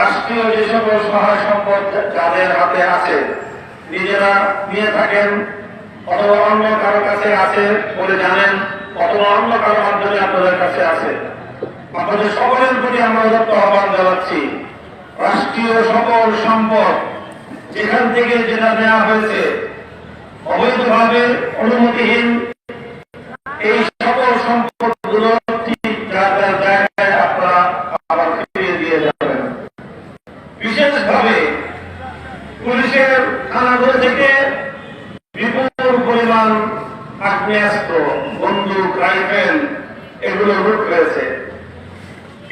রাষ্ট্রীয় যে সকল সহায় সম্পদ যাদের হাতে আছে, নিজেরা নিয়ে থাকেন, অথবা অন্য কারও কাছে আছে বলে জানেন, অথবা অন্য কারও মাধ্যমে আপনাদের কাছে আছে। আপনাদের সকলের প্রতি আমরা উদত্ত আহ্বান জানাচ্ছি, রাষ্ট্রীয় সকল সম্পদ যেখান থেকে যেটা নেওয়া হয়েছে, অবৈধভাবে, অনুমতিহীন এই সকল সম্পদগুলো ঠিক যার যার জায়গায় আপনারা আবার ফিরিয়ে দিয়ে যাবেন বিশেষভাবে পুলিশের থানাগুলো থেকে বিপুল পরিমাণ আগ্নেয়াস্ত্র, বন্দুক, রাইফেল এগুলো লুট হয়েছে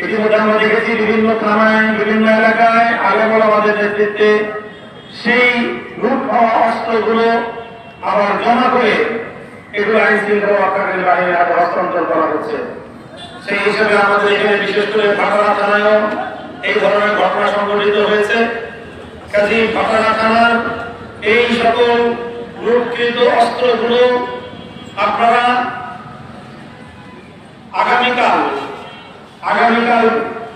ইতিমধ্যে আমরা দেখেছি বিভিন্ন থানায়, বিভিন্ন এলাকায় আলেমল আমাদের নেতৃত্বে সেই লুট হওয়া অস্ত্রগুলো আবার জমা করে এগুলো আইন শৃঙ্খলা রক্ষাকারী বাহিনীর হাতে হস্তান্তর করা হচ্ছে। সেই হিসেবে আমাদের এখানে বিশেষ করে ভাটারা থানায়ও এই ধরনের ঘটনা সংঘটিত হয়েছে। কাজী ভাটারা থানার এই সকল লুটকৃত অস্ত্রগুলো আপনারা আগামীকাল আগামীকাল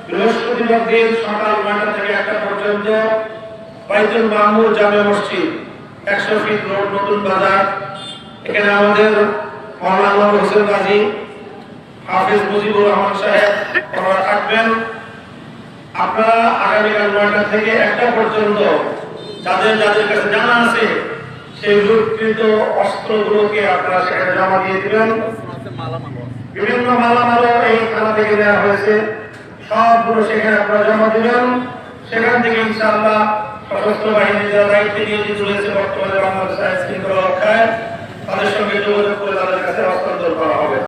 বৃহস্পতিবার দিন সকাল নয়টা থেকে একটা পর্যন্ত বাইতুল মাহমুদ জামে মসজিদ, একশো ফিট রোড, নতুন বাজার। এখানে আমাদের মৌলানা হোসেন গাজী, হাফিজ মুজিবুর রহমান সাহেব থাকবেন। আপনারা আগামীকাল নয়টা থেকে একটা পর্যন্ত যাদের যাদের কাছে জানা আছে, সেই লুটকৃত অস্ত্রগুলোকে আপনারা সেখানে জমা দিয়ে দিলেন বিভিন্ন মালামালও এই থানা থেকে নেওয়া হয়েছে। সবগুলো সেখানে আপনারা জমা দিলেন সেখান থেকে ইনশাআল্লাহ সশস্ত্র বাহিনী যারা দায়িত্বে নিয়োজিত রয়েছে বর্তমানে বাংলাদেশ আইন শৃঙ্খলা রক্ষায়